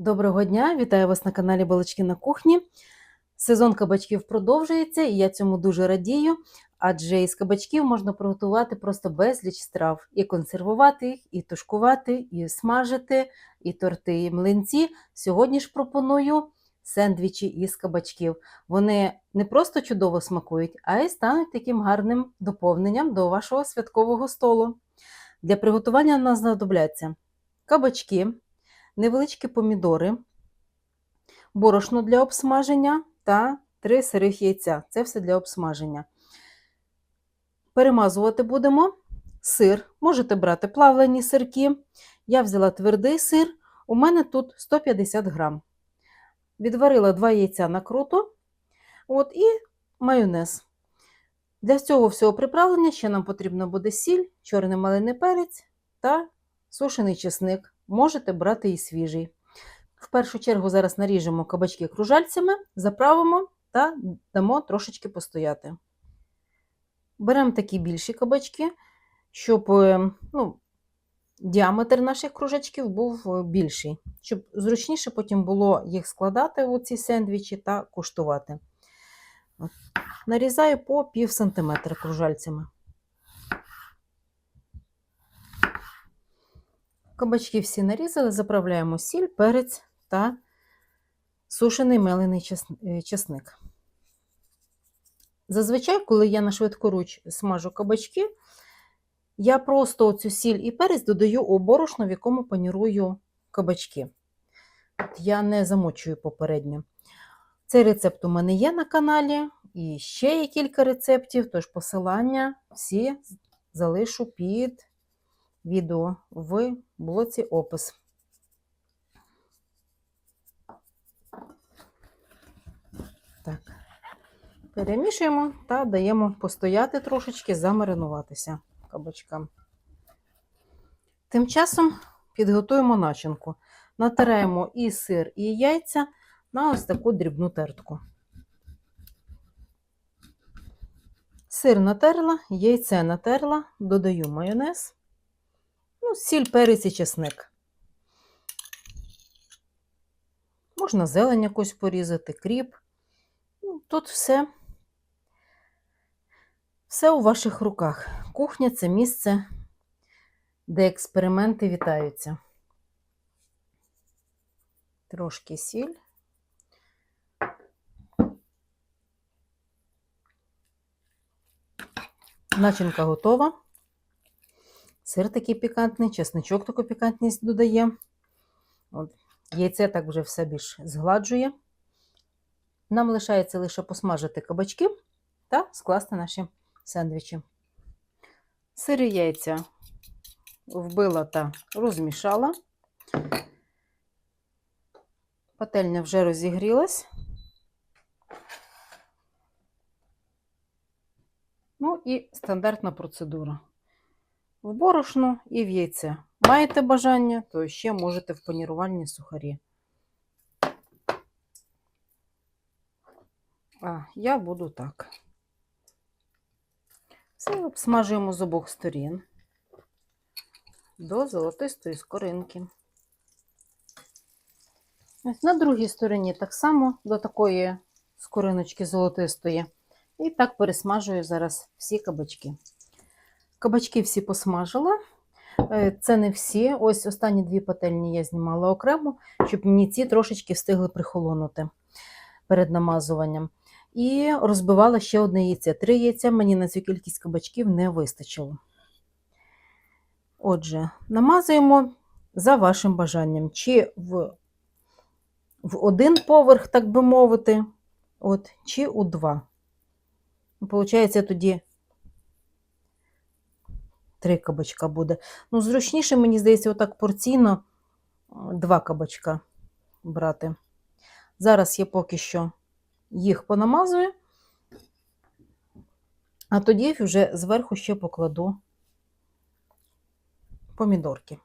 Доброго дня! Вітаю вас на каналі Балачки на кухні. Сезон кабачків продовжується, і я цьому дуже радію, адже із кабачків можна приготувати просто безліч страв. І консервувати їх, і тушкувати, і смажити, і торти, і млинці. Сьогодні ж пропоную сендвічі із кабачків. Вони не просто чудово смакують, а й стануть таким гарним доповненням до вашого святкового столу. Для приготування нам знадобляться кабачки невеличкі помідори, борошно для обсмаження та 3 сирих яйця. Це все для обсмаження. Перемазувати будемо сир. Можете брати плавлені сирки. Я взяла твердий сир, у мене тут 150 грам. Відварила 2 яйця на круто. От, і майонез. Для цього всього приправлення ще нам потрібно буде сіль, чорний малиний перець та сушений чесник. Можете брати і свіжий. В першу чергу зараз наріжемо кабачки кружальцями, заправимо та дамо трошечки постояти. Беремо такі більші кабачки, щоб е, ну, діаметр наших кружачків був е, більший, щоб зручніше потім було їх складати у ці сендвічі та куштувати. От. Нарізаю по пів сантиметра кружальцями. Кабачки всі нарізали, заправляємо сіль, перець та сушений мелений час- часник. Зазвичай, коли я на швидкоруч смажу кабачки, я просто цю сіль і перець додаю у борошно, в якому панірую кабачки. Я не замочую попередньо. Цей рецепт у мене є на каналі, і ще є кілька рецептів, тож посилання всі залишу під відео в блоці опис. Так. Перемішуємо та даємо постояти трошечки, замаринуватися кабачкам. Тим часом підготуємо начинку. Натираємо і сир, і яйця на ось таку дрібну тертку. Сир натерла, яйце натерла, додаю майонез. Ну, сіль, перець і чесник. Можна зелень якусь порізати, кріп. Ну, Тут все, все у ваших руках. Кухня це місце, де експерименти вітаються. Трошки сіль. Начинка готова. Сир такий пікантний, чесничок таку пікантність додає. От. Яйце так вже все більш згладжує. Нам лишається лише посмажити кабачки та скласти наші сендвічі. Сир і яйця вбила та розмішала. Пательня вже розігрілась. Ну і стандартна процедура в борошно і в яйце. Маєте бажання, то ще можете в панірувальні сухарі. А я буду так. Все обсмажуємо з обох сторін до золотистої скоринки. Ось на другій стороні так само до такої скориночки золотистої. І так пересмажую зараз всі кабачки. Кабачки всі посмажила. Е, Це не всі. Ось останні дві пательні я знімала окремо, щоб мені ці трошечки встигли прихолонути перед намазуванням. І розбивала ще одне яйце. Три яйця мені на цю кількість кабачків не вистачило. Отже, намазуємо за вашим бажанням, чи в, в один поверх, так би мовити, от, чи у два. Получається тоді три кабачка буде. Ну, зручніше, мені здається, отак порційно два кабачка брати. Зараз я поки що їх понамазую, а тоді вже зверху ще покладу помідорки.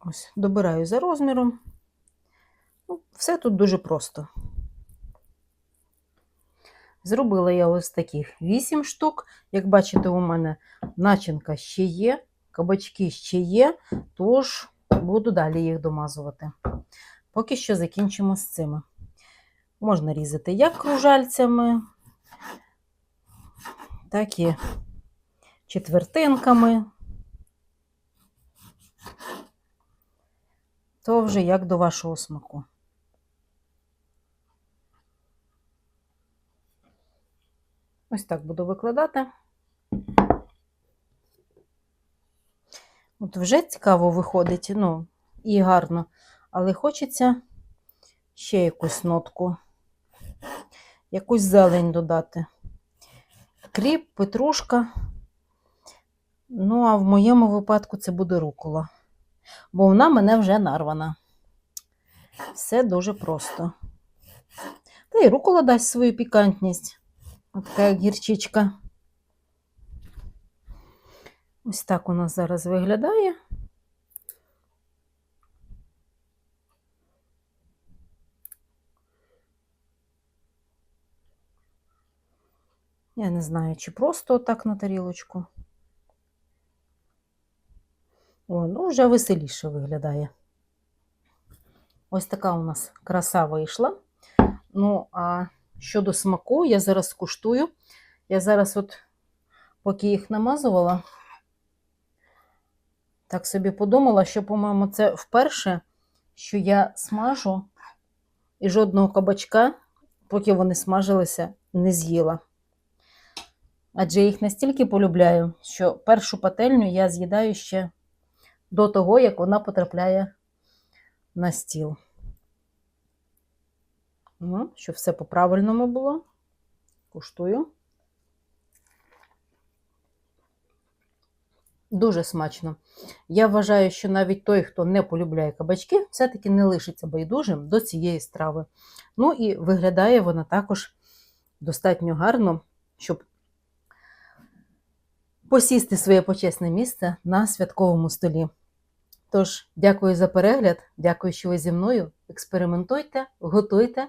Ось, добираю за розміром. Ну, все тут дуже просто. Зробила я ось таких 8 штук. Як бачите, у мене начинка ще є. Кабачки ще є, тож буду далі їх домазувати. Поки що закінчимо з цими. Можна різати як кружальцями, так і четвертинками. То вже як до вашого смаку. Ось так буду викладати. От вже цікаво виходить, ну, і гарно, але хочеться ще якусь нотку, якусь зелень додати. Кріп, петрушка. Ну, а в моєму випадку це буде рукола, бо вона мене вже нарвана. Все дуже просто. Та й рукола дасть свою пікантність. От така гірчичка. Ось так у нас зараз виглядає. Я не знаю, чи просто так на тарілочку. О, ну вже веселіше виглядає. Ось така у нас краса вийшла. Ну, а щодо смаку, я зараз куштую. Я зараз, от, поки їх намазувала, так собі подумала, що, по-моєму, це вперше, що я смажу і жодного кабачка, поки вони смажилися, не з'їла. Адже їх настільки полюбляю, що першу пательню я з'їдаю ще до того, як вона потрапляє на стіл. Ну, щоб все по-правильному було. Куштую. Дуже смачно. Я вважаю, що навіть той, хто не полюбляє кабачки, все-таки не лишиться байдужим до цієї страви. Ну і виглядає вона також достатньо гарно, щоб посісти своє почесне місце на святковому столі. Тож, дякую за перегляд, дякую, що ви зі мною. Експериментуйте, готуйте